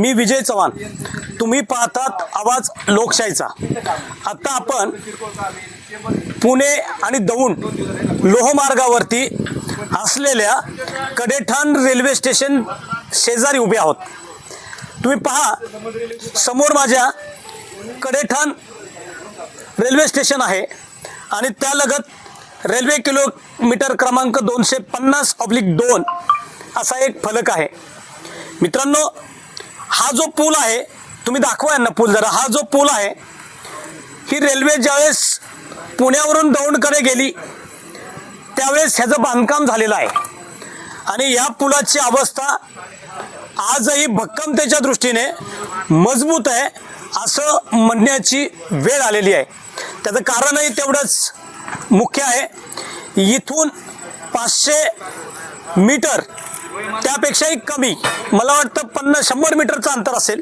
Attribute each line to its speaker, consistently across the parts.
Speaker 1: मी विजय चव्हाण. तुम्ही पाहतात आवाज लोकशाहीचा. आता आपण पुणे आणि दौंड लोहमार्गावरती असलेल्या कडेठाण रेल्वे स्टेशन शेजारी उभे आहोत. तुम्ही पहा समोर माझ्या कडेठाण रेल्वे स्टेशन आहे आणि त्यालगत रेल्वे किलोमीटर क्रमांक दोनशे पन्नास ऑब्लिक दोन असा एक फलक आहे. मित्रांनो हा जो पूल आहे तुम्ही दाखवा यांना पूल जरा. हा जो पूल आहे ही रेल्वे ज्यावेळेस पुण्यावरून दौंडकडे गेली त्यावेळेस ह्याचं बांधकाम झालेलं आहे. आणि या पुलाची अवस्था आजही भक्कमतेच्या दृष्टीने मजबूत आहे असं म्हणण्याची वेळ आलेली आहे. त्याचं कारणही तेवढंच मुख्य आहे. इथून पाचशे मीटर त्यापेक्षाही कमी. मला वाटतं पन्नास शंभर मीटरचं अंतर असेल.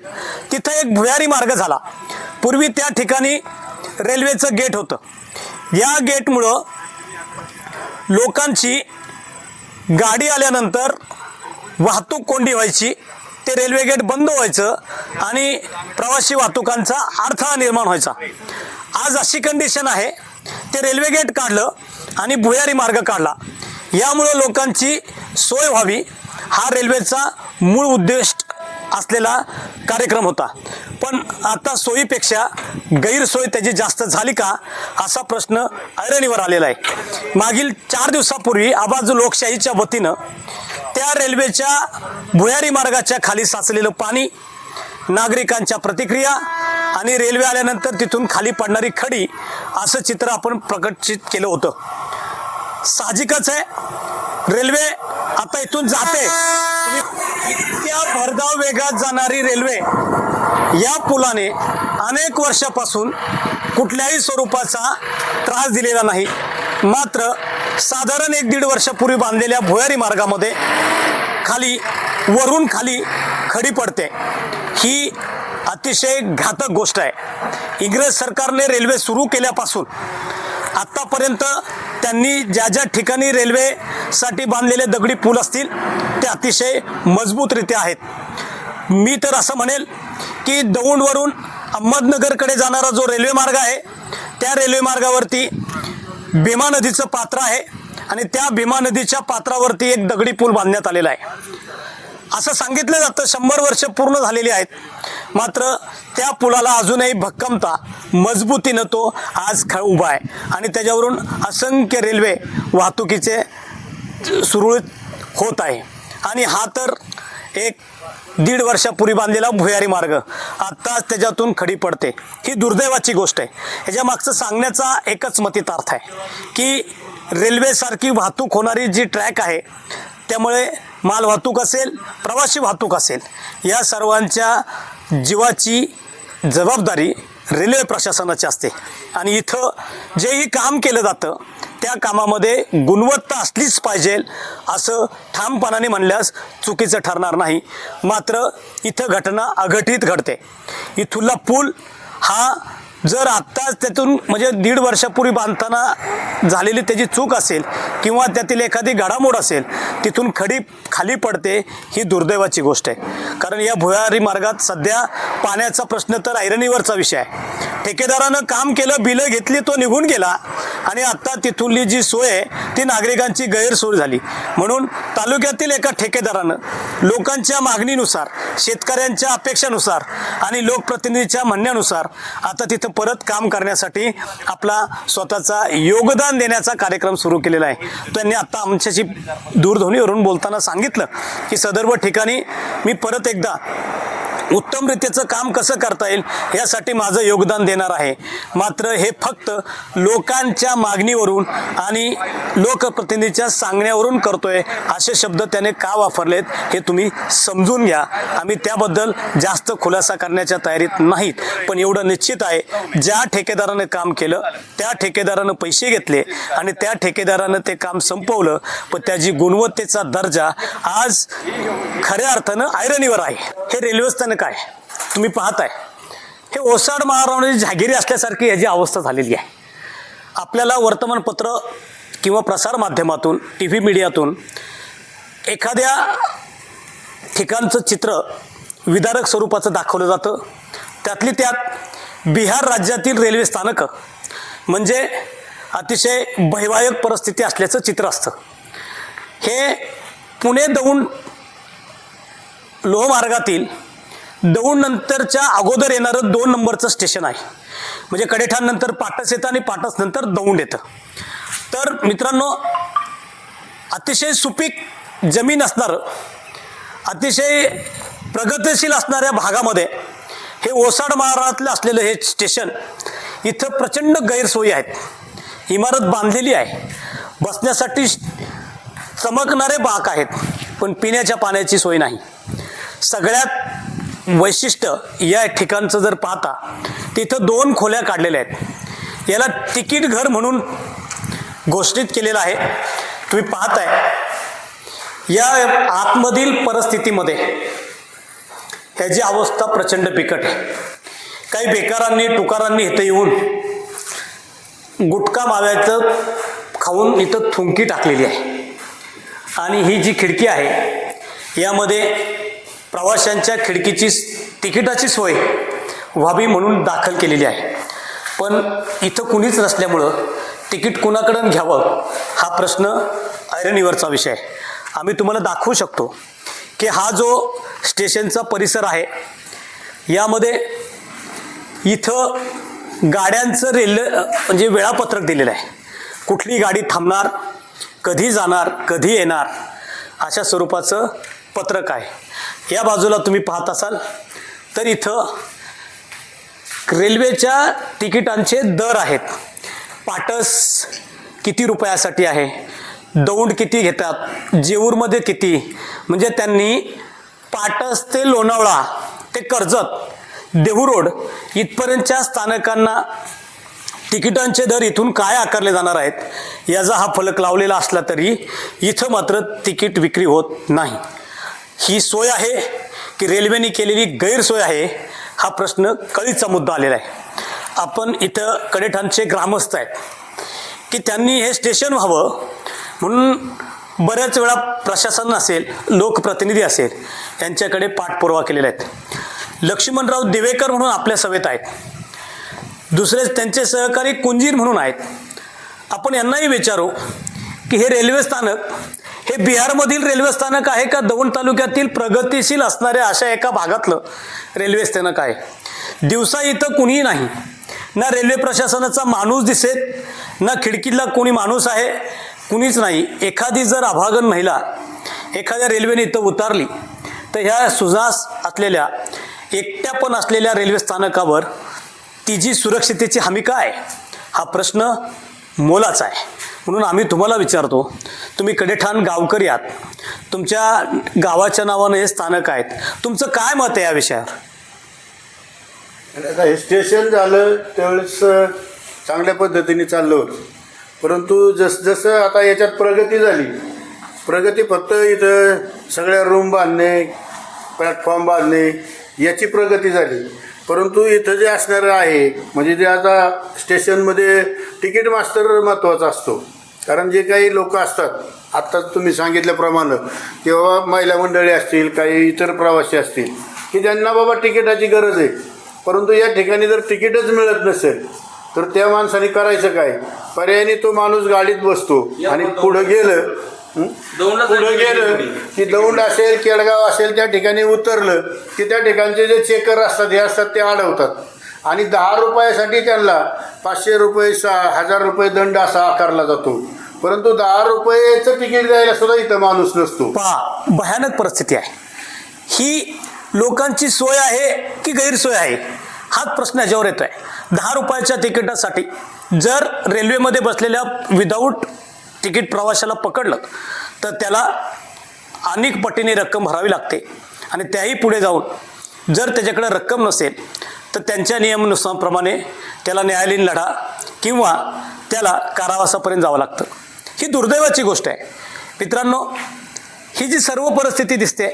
Speaker 1: तिथं एक भुयारी मार्ग झाला. पूर्वी त्या ठिकाणी रेल्वेचं गेट होतं. या गेटमुळं लोकांची गाडी आल्यानंतर वाहतूक कोंडी व्हायची ते रेल्वे गेट बंद व्हायचं आणि प्रवासी वाहतुकांचा अडथळा निर्माण व्हायचा. आज अशी कंडिशन आहे ते रेल्वे गेट काढलं आणि भुयारी मार्ग काढला. यामुळं लोकांची सोय व्हावी हा रेल्वेचा मूळ उद्देश असलेला कार्यक्रम होता. पण आता सोयीपेक्षा गैरसोय त्याची जास्त झाली का असा प्रश्न ऐरणीवर आलेला आहे. मागील चार दिवसापूर्वी आबाज लोकशाहीच्या वतीनं त्या रेल्वेच्या भुयारी मार्गाच्या खाली साचलेलं पाणी नागरिकांच्या प्रतिक्रिया आणि रेल्वे आल्यानंतर तिथून खाली पडणारी खडी असं चित्र आपण प्रकटित केलं होतं. साहजिकच आहे. रेल्वे आता इथून जाते. इतक्या भरधाव वेगात जाणारी रेल्वे या पुलाने अनेक वर्षापासून कुठल्याही स्वरूपाचा त्रास दिलेला नाही. मात्र साधारण एक दीड वर्षापूर्वी बांधलेल्या भुयारी मार्गामध्ये खाली वरून खाली खडी पडते. ही अतिशय घातक गोष्ट आहे. इंग्रज सरकारने रेल्वे सुरू केल्यापासून आत्तापर्यंत त्यांनी ज्या ज्या ठिकाणी रेल्वेसाठी बांधलेले दगडी पूल असतील ते अतिशय मजबूतरित्या आहेत. मी तर असं म्हणेल की दौंडवरून अहमदनगरकडे जाणारा जो रेल्वे मार्ग आहे त्या रेल्वे मार्गावरती भीमा नदीचं पात्र आहे आणि त्या भीमा नदीच्या पात्रावरती एक दगडी पूल बांधण्यात आलेला आहे. असं सांगितलं जातं शंभर वर्ष पूर्ण झालेली आहेत. मात्र त्या पुलाला अजूनही भक्कमता मजबूतीनं तो आज ख उभा आहे. आणि त्याच्यावरून असंख्य रेल्वे वाहतुकीचे सुरळीत होत आहे. आणि हा तर एक दीड वर्षापूर्वी बांधलेला भुयारी मार्ग आत्ताच त्याच्यातून खडी पडते. ही दुर्दैवाची गोष्ट आहे. ह्याच्या मागचं सांगण्याचा एकच मतितार्थ आहे की रेल्वेसारखी वाहतूक होणारी जी ट्रॅक आहे त्यामुळे माल वाहतूक असेल प्रवासी वाहतूक असेल या सर्वांच्या जीवाची जबाबदारी रेल्वे प्रशासनाची असते. आणि इथं जेही काम केलं जातं त्या कामामध्ये गुणवत्ता असलीच पाहिजे असं ठामपणाने म्हणल्यास चुकीचं ठरणार नाही. मात्र इथं घटना अघटित घडते. इथुला पूल हा जर आत्ताच त्यातून म्हणजे दीड वर्षापूर्वी बांधताना झालेली त्याची चूक असेल किंवा त्यातील एखादी घडामोड असेल तिथून खडी खाली पडते ही दुर्दैवाची गोष्ट आहे. कारण या भुयारी मार्गात सध्या पाण्याचा प्रश्न तर ऐरणीवरचा विषय आहे. ठेकेदारानं काम केलं बिलं घेतली तो निघून गेला आणि आत्ता तिथूनली जी सोय आहे ती नागरिकांची गैरसोय झाली. म्हणून तालुक्यातील एका ठेकेदारानं लोकांच्या मागणीनुसार शेतकऱ्यांच्या अपेक्षानुसार आणि लोकप्रतिनिधीच्या म्हणण्यानुसार आता तिथं परत काम करण्यासाठी आपला स्वतःचा योगदान देण्याचा कार्यक्रम सुरू केलेला आहे. त्यांनी आता आमच्याशी दूरध्वनीवरून बोलताना सांगितलं की सदर्भ ठिकाणी मी परत एकदा उत्तमरित्याचं काम कसं करता येईल यासाठी माझं योगदान देणार आहे. मात्र हे फक्त लोकांच्या मागणीवरून आणि लोकप्रतिनिधीच्या सांगण्यावरून करतोय असे शब्द त्याने का वापरलेत हे तुम्ही समजून घ्या. आम्ही त्याबद्दल जास्त खुलासा करण्याच्या तयारीत नाहीत. पण एवढं निश्चित आहे ज्या ठेकेदारानं काम केलं त्या ठेकेदारानं पैसे घेतले आणि त्या ठेकेदारानं ते काम संपवलं पण त्याची गुणवत्तेचा दर्जा आज खऱ्या अर्थानं आयरणीवर आहे. हे रेल्वे स्थानक काय तुम्ही पाहताय. हे ओसाड महाराणाची जहागिरी असल्यासारखी याची अवस्था झालेली आहे. आपल्याला वर्तमानपत्र किंवा प्रसारमाध्यमातून टी व्ही मीडियातून एखाद्या ठिकाणचं चित्र विदारक स्वरूपाचं दाखवलं जातं. त्यातली त्यात बिहार राज्यातील रेल्वे स्थानकं म्हणजे अतिशय भयवायक परिस्थिती असल्याचं चित्र असतं. हे पुणे दौंड लोहमार्गातील दौंड नंतरच्या अगोदर येणारं दोन नंबरचं स्टेशन आहे. म्हणजे कडेठाण नंतर पाटस येतं आणि पाटस नंतर दौंड येतं. तर मित्रांनो अतिशय सुपीक जमीन असणारं अतिशय प्रगतशील असणाऱ्या भागामध्ये हे ओसाड महाराष्ट्रातलं असलेलं हे स्टेशन इथं प्रचंड गैरसोयी आहेत. इमारत बांधलेली आहे. बसण्यासाठी चमकणारे बाक आहेत पण पिण्याच्या पाण्याची सोय नाही. सगळ्यात वैशिष्ट्य या ठिकाणचं जर पाहता तिथं दोन खोल्या काढलेल्या आहेत. याला तिकीट घर म्हणून घोषित केलेलं आहे. तुम्ही पाहताय या आतमधील परिस्थितीमध्ये ह्याची अवस्था प्रचंड बिकट आहे. काही बेकारांनी टुकारांनी इथं येऊन गुटखा माव्याचं खाऊन इथं थुंकी टाकलेली आहे. आणि ही जी खिडकी आहे यामध्ये प्रवाशांच्या खिडकीची तिकिटाची सोय व्हावी म्हणून दाखल केलेली आहे. पण इथं कुणीच नसल्यामुळं तिकीट कुणाकडून घ्यावं हा प्रश्न ऐरणीवरचा विषय आहे. आम्ही तुम्हाला दाखवू शकतो की हा जो स्टेशनचा परिसर आहे यामध्ये इथं गाड्यांचं रेल्वे म्हणजे वेळापत्रक दिलेलं आहे. कुठली गाडी थांबणार कधी जाणार कधी येणार अशा स्वरूपाचं पत्रक आहे. या बाजूला तुम्ही पाहत असाल तर इथं रेल्वेच्या तिकिटांचे दर आहेत. पाटस किती रुपयासाठी आहे? दौंड किती घेतात? जेऊरमध्ये किती? म्हणजे त्यांनी पाटस ते लोणावळा ते कर्जत देहू रोड इथपर्यंतच्या स्थानकांना तिकिटांचे दर इथून काय आकारले जाणार आहेत याचा हा फलक लावलेला असला तरी इथं मात्र तिकीट विक्री होत नाही. ही सोय आहे की रेल्वेने केलेली गैरसोय आहे हा प्रश्न कळीचा मुद्दा आलेला आहे. आपण इथं कडेठाणचे ग्रामस्थ आहेत की त्यांनी हे स्टेशन व्हावं म्हणून बऱ्याच वेळा प्रशासन असेल लोकप्रतिनिधी असेल यांच्याकडे पाठपुरावा केलेला आहेत लक्ष्मणराव दिवेकर म्हणून आपल्या सभेत आहेत. दुसरे त्यांचे सहकारी कुंजीर म्हणून आहेत. आपण यांनाही विचारू की हे रेल्वे स्थानक हे बिहारमधील रेल्वे स्थानक आहे का? दौंड तालुक्यातील प्रगतिशील असणाऱ्या अशा एका भागातलं रेल्वे स्थानक आहे. दिवसा इथं कुणीही नाही. ना रेल्वे प्रशासनाचा माणूस दिसेल ना खिडकीतला कोणी माणूस आहे कुणीच नाही. एखादी जर अभागन महिला एखाद्या रेल्वेने इथं उतारली तर ह्या सुजास असलेल्या एकट्या पण असलेल्या रेल्वे स्थानकावर तिची सुरक्षितेची हमी काय? हा प्रश्न मोलाचा आहे. म्हणून आम्ही तुम्हाला विचारतो तुम्ही कडेठाण गावकरी आहात तुमच्या गावाच्या नावानं हे स्थानक आहेत. तुमचं काय मत आहे या विषयावर?
Speaker 2: आणि आता हे स्टेशन झालं त्यावेळेस अ, चांगल्या पद्धतीने चाललं होतं. परंतु जस जसं आता याच्यात प्रगती झाली प्रगती फक्त इथं सगळ्या रूम बांधणे प्लॅटफॉर्म बांधणे याची प्रगती झाली. परंतु इथं जे असणारं आहे म्हणजे जे आता स्टेशनमध्ये तिकीट मास्टर महत्त्वाचा असतो. कारण जे काही लोक असतात आत्ताच तुम्ही सांगितल्याप्रमाणे किंवा महिला मंडळी असतील काही इतर प्रवासी असतील की ज्यांना बाबा तिकिटाची गरज आहे. परंतु या ठिकाणी जर तिकीटच मिळत नसेल तर त्या माणसाने करायचं काय? पर्यायाने तो माणूस गाडीत बसतो आणि पुढं गेलं? पुढं गेलं की दौंड असेल केळगाव असेल त्या ठिकाणी उतरलं की त्या ठिकाणचे जे चेकर असतात हे असतात ते अडवतात. आणि दहा रुपयासाठी त्यांना पाचशे रुपये सहा हजार रुपये दंड असा आकारला जातो. परंतु दहा रुपयाचं तिकीट द्यायला सुद्धा इथं माणूस नसतो.
Speaker 1: पहा भयानक परिस्थिती आहे. ही लोकांची सोय आहे की गैरसोय आहे? हाच प्रश्न याच्यावर येतो आहे दहा रुपयाच्या तिकिटासाठी जर रेल्वेमध्ये बसलेल्या विदाऊट तिकीट प्रवाशाला पकडलं तर त्याला अनेक पटीने रक्कम भरावी लागते. आणि त्याही पुढे जाऊन जर त्याच्याकडे रक्कम नसेल तर त्यांच्या नियमानुसारप्रमाणे त्याला न्यायालयीन लढा किंवा त्याला कारावासापर्यंत जावं लागतं. ही दुर्दैवाची गोष्ट आहे. मित्रांनो ही जी सर्व परिस्थिती दिसते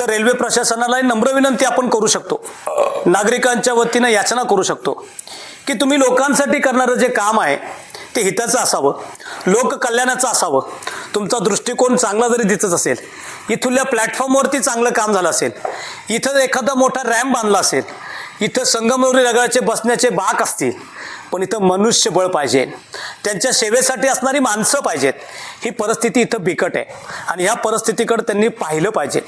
Speaker 1: तर रेल्वे प्रशासनाला नम्र विनंती आपण करू शकतो. नागरिकांच्या वतीनं याचना करू शकतो की तुम्ही लोकांसाठी करणारं जे काम आहे ते हिताचं असावं लोककल्याणाचं असावं. तुमचा दृष्टिकोन चांगला जरी दिसत असेल इथल्या प्लॅटफॉर्मवरती चांगलं काम झालं असेल इथं एखादा मोठा रॅम्प बांधला असेल इथं संगमरवरी नगराचे बसण्याचे बाक असतील पण इथं मनुष्यबळ पाहिजे. त्यांच्या सेवेसाठी असणारी माणसं पाहिजेत. ही परिस्थिती इथं बिकट आहे. आणि ह्या परिस्थितीकडे त्यांनी पाहिलं पाहिजे.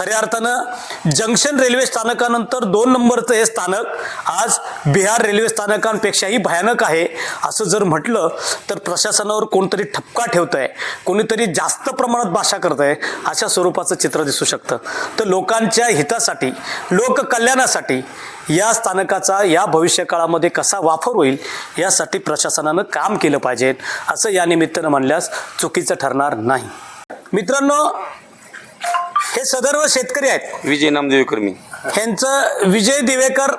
Speaker 1: खऱ्या अर्थानं जंक्शन रेल्वे स्थानकानंतर दोन नंबरचं हे स्थानक आज बिहार रेल्वे स्थानकांपेक्षाही भयानक आहे. असं जर म्हटलं तर प्रशासनावर कोणतरी ठपका ठेवत आहे कोणीतरी जास्त प्रमाणात भाषा करत आहे अशा स्वरूपाचं चित्र दिसू शकतं. तर लोकांच्या हितासाठी लोककल्याणासाठी या स्थानकाचा या भविष्यकाळामध्ये कसा वापर होईल यासाठी प्रशासनानं काम केलं पाहिजे असं या निमित्तानं म्हणल्यास चुकीचं ठरणार नाही. मित्रांनो हे सदर्व शेतकरी आहेत.
Speaker 3: विजय नामदेव कर्मी
Speaker 1: ह्यांचं विजय दिवेकर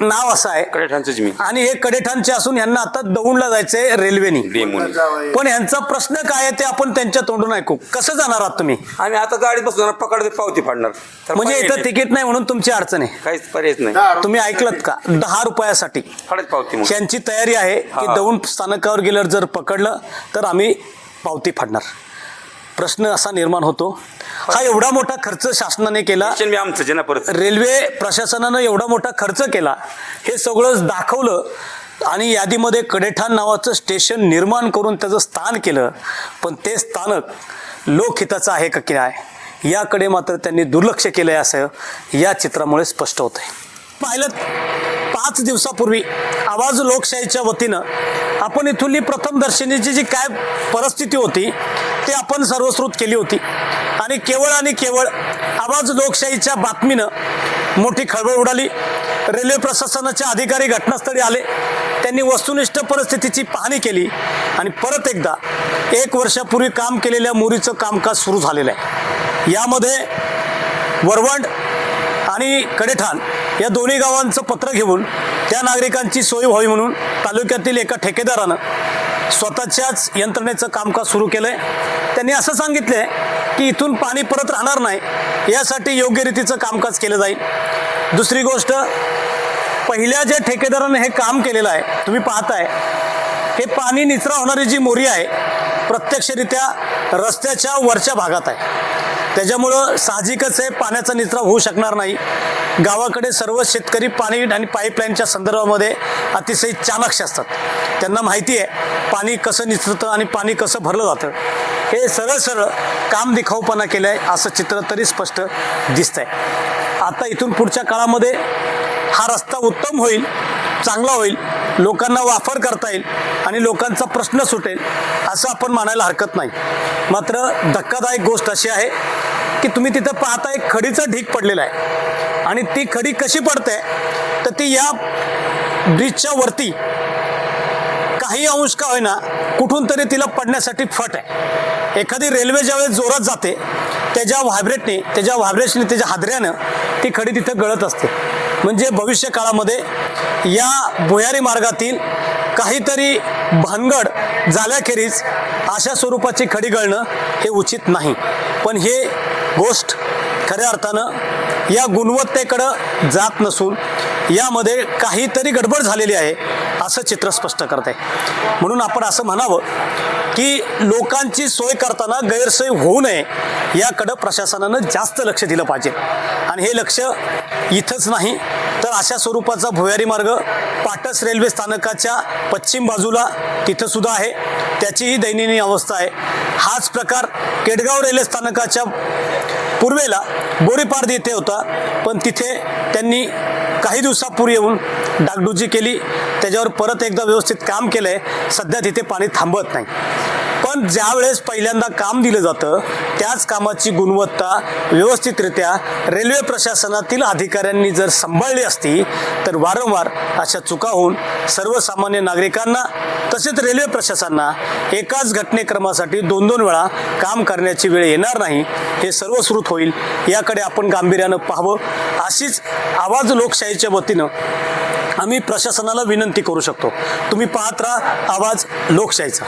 Speaker 1: नाव असं आहे.
Speaker 3: कडेठाणचंच मी.
Speaker 1: आणि हे कडेठाणचे असून यांना आता दौंडला जायचंय रेल्वेनी.
Speaker 3: डेमोनी.
Speaker 1: पण ह्यांचा प्रश्न काय आहे ते आपण त्यांच्या तोंडून ऐकू. कसं जाणार आहात तुम्ही?
Speaker 3: आम्ही आता गाडीत बसणार पकडते पावती फाडणार. तर
Speaker 1: म्हणजे इथं
Speaker 3: नाही.
Speaker 1: तिकीट नाही म्हणून तुमची अडचण आहे.
Speaker 3: काहीच पर्यायच नाही.
Speaker 1: तुम्ही ऐकलत का? दहा रुपयासाठी.
Speaker 3: फाडत पावती मग
Speaker 1: यांची तयारी आहे की
Speaker 3: हा.
Speaker 1: दौंड स्थानकावर गेल्यावर जर पकडलं तर आम्ही पावती फाडणार. प्रश्न असा निर्माण होतो. हा एवढा मोठा खर्च शासनाने केला.
Speaker 3: शिक्षण आमचं जे ना परत.
Speaker 1: रेल्वे प्रशासनानं एवढा मोठा खर्च केला. हे सगळं दाखवलं आणि यादीमध्ये कडेठाण नावाचं स्टेशन निर्माण करून त्याचं स्थान केलं. पण ते स्थानक लोकहिताचं आहे का की नाही याकडे मात्र त्यांनी दुर्लक्ष केलं आहे असं या चित्रामुळे स्पष्ट होत आहे पाहिलं पाच दिवसापूर्वी आवाज लोकशाहीच्या वतीनं आपण इथली प्रथम दर्शनीची जी काय परिस्थिती होती ती आपण सर्वश्रुत केली होती. आणि केवळ आणि केवळ आवाज लोकशाहीच्या बातमीनं मोठी खळबळ उडाली. रेल्वे प्रशासनाचे अधिकारी घटनास्थळी आले. त्यांनी वस्तुनिष्ठ परिस्थितीची पाहणी केली. आणि परत एकदा एक वर्षापूर्वी काम केलेल्या मुरीचं कामकाज सुरू झालेलं आहे. यामध्ये वरवंड आणि कडेठाण या दोन्ही गावांचं पत्र घेऊन त्या नागरिकांची सोय व्हावी म्हणून तालुक्यातील एका ठेकेदारानं स्वतःच्याच यंत्रणेचं कामकाज सुरू केलं आहे त्यांनी असं सांगितलं आहे की इथून पाणी परत राहणार नाही यासाठी योग्य रीतीचं कामकाज केलं जाईल. दुसरी गोष्ट पहिल्या ज्या ठेकेदारानं हे काम केलेलं आहे तुम्ही पाहताय हे पाणी निचरा होणारी जी मोरी आहे प्रत्यक्षरित्या रस्त्याच्या वरच्या भागात आहे. त्याच्यामुळं साहजिकच हे पाण्याचा निचरा होऊ शकणार नाही. गावाकडे सर्व शेतकरी पाणी आणि पाईपलाईनच्या संदर्भामध्ये अतिशय चाणाक्ष असतात. त्यांना माहिती आहे पाणी कसं निचरतं आणि पाणी कसं भरलं जातं. हे सरळ सरळ काम दिखाऊपणा केलं आहे असं चित्र तरी स्पष्ट दिसतंय. आता इथून पुढच्या काळामध्ये हा रस्ता उत्तम होईल चांगला होईल लोकांना वापर करता येईल आणि लोकांचा प्रश्न सुटेल असं आपण मानायला हरकत नाही. मात्र धक्कादायक गोष्ट अशी आहे की तुम्ही तिथं पाहता एक खडीचा ढीक पडलेला आहे. आणि ती खडी कशी पडते तर ती या ब्रिजच्या वरती काही अंश का होईना कुठून तरी तिला पडण्यासाठी फट आहे. एखादी रेल्वे ज्यावेळेस जोरात जाते त्याच्या व्हायब्रेटने त्याच्या व्हायब्रेशने त्याच्या हादऱ्यानं ती खडी तिथं गळत असते. म्हणजे भविष्य काळामध्ये या भुयारी मार्गातील काहीतरी भानगड झाल्याखेरीज अशा स्वरूपाची खडी गळणं हे उचित नाही. पण हे गोष्ट खऱ्या अर्थानं या गुणवत्तेकडं जात नसून यामध्ये काहीतरी गडबड झालेली आहे असं चित्र स्पष्ट करत आहे म्हणून आपण असं म्हणावं की लोकांची सोय करताना गैरसोय होऊ नये याकडं प्रशासनानं जास्त लक्ष दिलं पाहिजे. आणि हे लक्ष इथंच नाही तर अशा स्वरूपाचा भुयारी मार्ग पाटस रेल्वे स्थानकाच्या पश्चिम बाजूला तिथंसुद्धा आहे. त्याचीही दयनीय अवस्था आहे. हाच प्रकार केडगाव रेल्वे स्थानकाच्या पूर्वेला बोरीपाड येथे होता. पण तिथे त्यांनी काही दिवसापूर्वी येऊन डागडुजी केली. त्याच्यावर परत एकदा व्यवस्थित काम केलं आहे सध्या तिथे पाणी थांबत नाही. पण ज्यावेळेस पहिल्यांदा काम दिलं जातं त्याच कामाची गुणवत्ता व्यवस्थितरित्या रेल्वे प्रशासनातील अधिकाऱ्यांनी जर सांभाळली असती तर वारंवार अशा चुका होऊन सर्वसामान्य नागरिकांना तसेच रेल्वे प्रशासनांना एकाच घटनेक्रमासाठी दोन दोन वेळा काम करण्याची वेळ येणार नाही हे सर्वश्रुत होईल याकडे आपण गांभीर्यानं पाहावं. अशीच आवाज लोकशाहीच्या वतीनं आम्ही प्रशासनाला विनंती करू शकतो. तुम्ही पाहत राहा आवाज लोकशाहीचा.